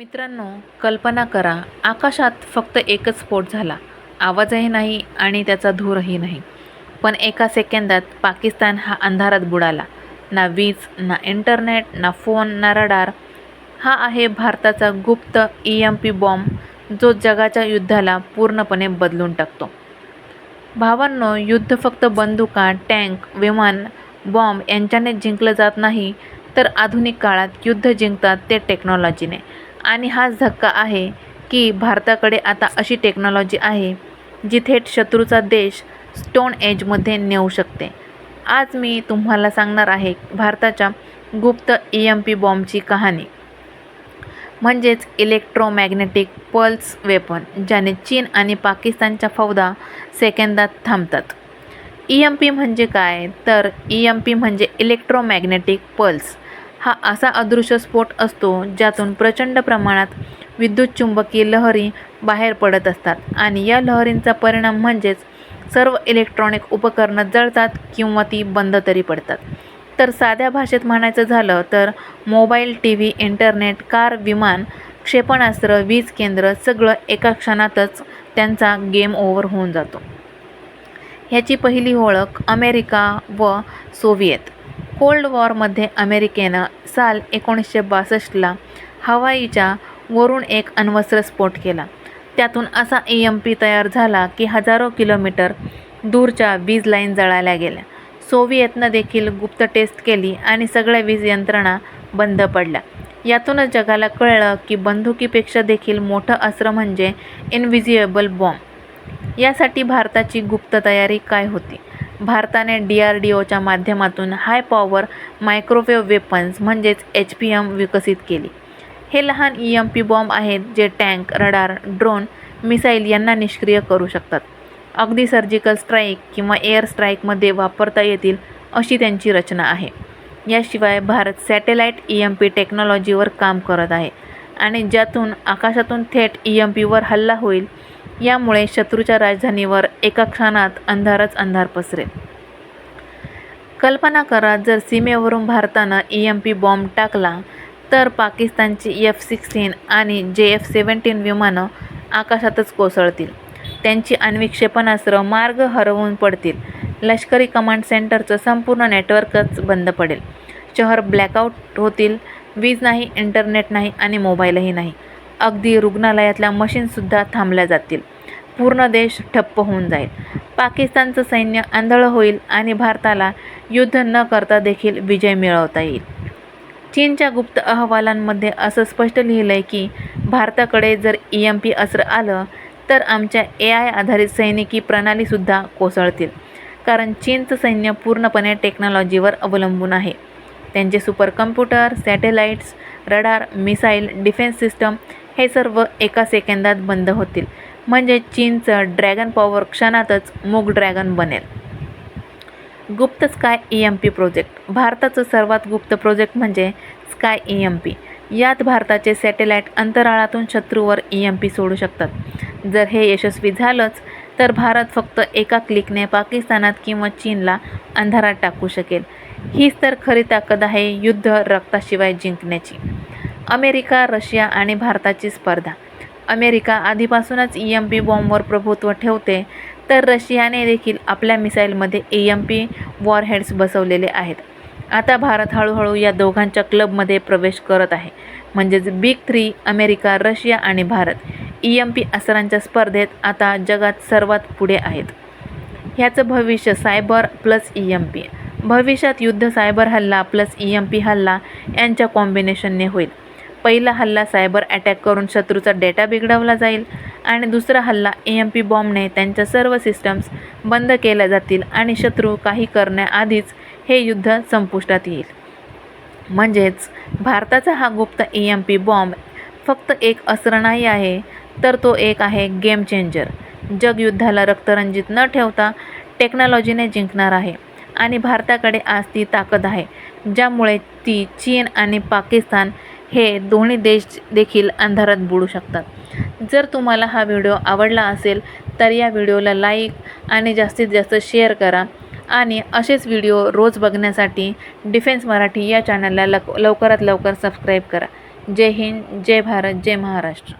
मित्रांनो कल्पना करा आकाशात फक्त एकच स्फोट झाला. आवाजही नाही आणि त्याचा धूरही नाही. पण एका सेकंदात पाकिस्तान हा अंधारात बुडाला. ना वीज ना इंटरनेट ना फोन ना रडार. हा आहे भारताचा गुप्त ई एम पी बॉम्ब जो जगाच्या युद्धाला पूर्णपणे बदलून टाकतो. भावांनो युद्ध फक्त बंदुका टँक विमान बॉम्ब यांच्याने जिंकलं जात नाही तर आधुनिक काळात युद्ध जिंकतात ते टेक्नॉलॉजीने आणि हाच धक्का आहे की भारताकडे आता अशी टेक्नॉलॉजी आहे जी थेट शत्रूचा देश स्टोन एजमध्ये नेऊ शकते. आज मी तुम्हाला सांगणार आहे भारताच्या गुप्त ई एम पी बॉम्बची कहाणी. म्हणजेच इलेक्ट्रोमॅग्नेटिक पल्स वेपन ज्याने चीन आणि पाकिस्तानच्या फौदा सेकंदात थांबतात. ई एम पी म्हणजे काय? तर ई एम पी म्हणजे इलेक्ट्रोमॅग्नेटिक पल्स हा असा अदृश्य स्फोट असतो ज्यातून प्रचंड प्रमाणात विद्युत चुंबकीय लहरी बाहेर पडत असतात. आणि या लहरींचा परिणाम म्हणजेच सर्व इलेक्ट्रॉनिक उपकरणं जळतात किंवा ती बंद तरी पडतात. तर साध्या भाषेत म्हणायचं झालं तर mobile T V internet car विमान क्षेपणास्त्र वीज केंद्र सगळं एका क्षणातच त्यांचा गेम ओव्हर होऊन जातो. ह्याची पहिली ओळख अमेरिका व सोव्हिएत. कोल्ड वॉरमध्ये अमेरिकेनं साल एकोणीसशे बासष्टला हवाईच्या वरून एक अण्वस्त्र स्फोट केला. त्यातून असा ई एम पी तयार झाला की हजारो किलोमीटर दूरच्या वीज लाईन जळायला गेल्या. सोव्हिएतनं देखील गुप्त टेस्ट केली आणि सगळ्या वीज यंत्रणा बंद पडल्या. यातूनच जगाला कळलं की बंदुकीपेक्षा देखील मोठं अस्त्र म्हणजे इनव्हिजिएबल बॉम्ब यासाठी भारताची गुप्त तयारी काय होती? भारताने डी आर डी ओच्या माध्यमातून हाय पॉवर मायक्रोवेव्ह वेपन्स म्हणजेच एच पी एम विकसित केली. हे लहान ई एम पी बॉम्ब आहेत जे टँक रडार ड्रोन मिसाईल यांना निष्क्रिय करू शकतात. अगदी सर्जिकल स्ट्राईक किंवा एअर स्ट्राईकमध्ये वापरता येतील अशी त्यांची रचना आहे. याशिवाय Bharat satellite E M P टेक्नॉलॉजीवर काम करत आहे आणि ज्यातून आकाशातून थेट ई एम पीवर हल्ला होईल यामुळे शत्रूच्या राजधानीवर एका क्षणात अंधारच अंधार पसरेल. कल्पना करा जर सीमेवरून भारतानं ई एम पी बॉम्ब टाकला तर पाकिस्तानची एफ सिक्स्टीन आणि जे एफ सेवन्टीन विमानं आकाशातच कोसळतील. त्यांची आण्विक क्षेपणास्त्र मार्ग हरवून पडतील. लष्करी कमांड सेंटरचं संपूर्ण नेटवर्कच बंद पडेल. शहर ब्लॅकआउट होतील. वीज नाही इंटरनेट नाही आणि मोबाईलही नाही. अगदी रुग्णालयातल्या मशीनसुद्धा थांबल्या जातील. पूर्ण देश ठप्प होऊन जाईल. पाकिस्तानचं सैन्य आंधळं होईल आणि भारताला युद्ध न करता देखील विजय मिळवता येईल. चीनच्या गुप्त अहवालांमध्ये असं स्पष्ट लिहिलं आहे की भारताकडे जर ई एम पी अस्त्र आलं तर आमच्या ए आय आधारित सैनिकी प्रणालीसुद्धा कोसळतील. कारण चीनचं सैन्य पूर्णपणे टेक्नॉलॉजीवर अवलंबून आहे. त्यांचे super computer satellites radar missile defence system हे सर्व एका सेकंदात बंद होतील. म्हणजे चीनचं ड्रॅगन पॉवर क्षणातच मूग ड्रॅगन बनेल. गुप्त sky E M P project. भारताचं सर्वात गुप्त प्रोजेक्ट म्हणजे स्काय ई एम पी यात भारताचे सॅटेलाईट अंतराळातून शत्रूवर ई एम पी सोडू शकतात. जर हे यशस्वी झालंच तर भारत फक्त एका क्लिकने पाकिस्तानात किंवा चीनला अंधारात टाकू शकेल. हीच तर खरी ताकद आहे युद्ध रक्ताशिवाय जिंकण्याची. अमेरिका रशिया आणि भारताची स्पर्धा. अमेरिका आधीपासूनच ई एम पी बॉम्बवर प्रभुत्व ठेवते तर रशियाने देखील आपल्या मिसाईलमध्ये ई एम पी वॉरहेड्स बसवलेले आहेत. आता भारत हळूहळू या दोघांच्या क्लबमध्ये प्रवेश करत आहे. म्हणजेच बिग थ्री अमेरिका रशिया आणि भारत ई एम पी अस्त्रांच्या स्पर्धेत आता जगात सर्वात पुढे आहेत. ह्याचं भविष्य cyber plus E M P भविष्यात युद्ध सायबर हल्ला प्लस ई एम पी हल्ला यांच्या कॉम्बिनेशनने होईल. पहिला हल्ला सायबर अटॅक करून शत्रूचा डेटा बिघडवला जाईल आणि दुसरा हल्ला ए एम पी बॉम्बने त्यांच्या सर्व सिस्टम्स बंद केल्या जातील आणि शत्रू काही करण्याआधीच हे युद्ध संपुष्टात येईल. म्हणजेच भारताचा हा गुप्त ई एम पी बॉम्ब फक्त एक अस्त्र नाही आहे तर तो एक आहे गेम चेंजर. जग युद्धाला रक्तरंजित न ठेवता टेक्नॉलॉजीने जिंकणार आहे आणि भारताकडे आज ती ताकद आहे ज्यामुळे ती चीन आणि पाकिस्तान हे दोन्ही देश देखील अंधारात बुडू शकतात. जर तुम्हाला हा व्हिडिओ आवडला असेल तर या व्हिडिओला लाईक आणि जास्तीत जास्त शेअर करा. आणि असेच व्हिडिओ रोज बघण्यासाठी डिफेन्स मराठी या चॅनलला लक लवकरात लवकर सबस्क्राईब करा. जय हिंद जय भारत जय महाराष्ट्र.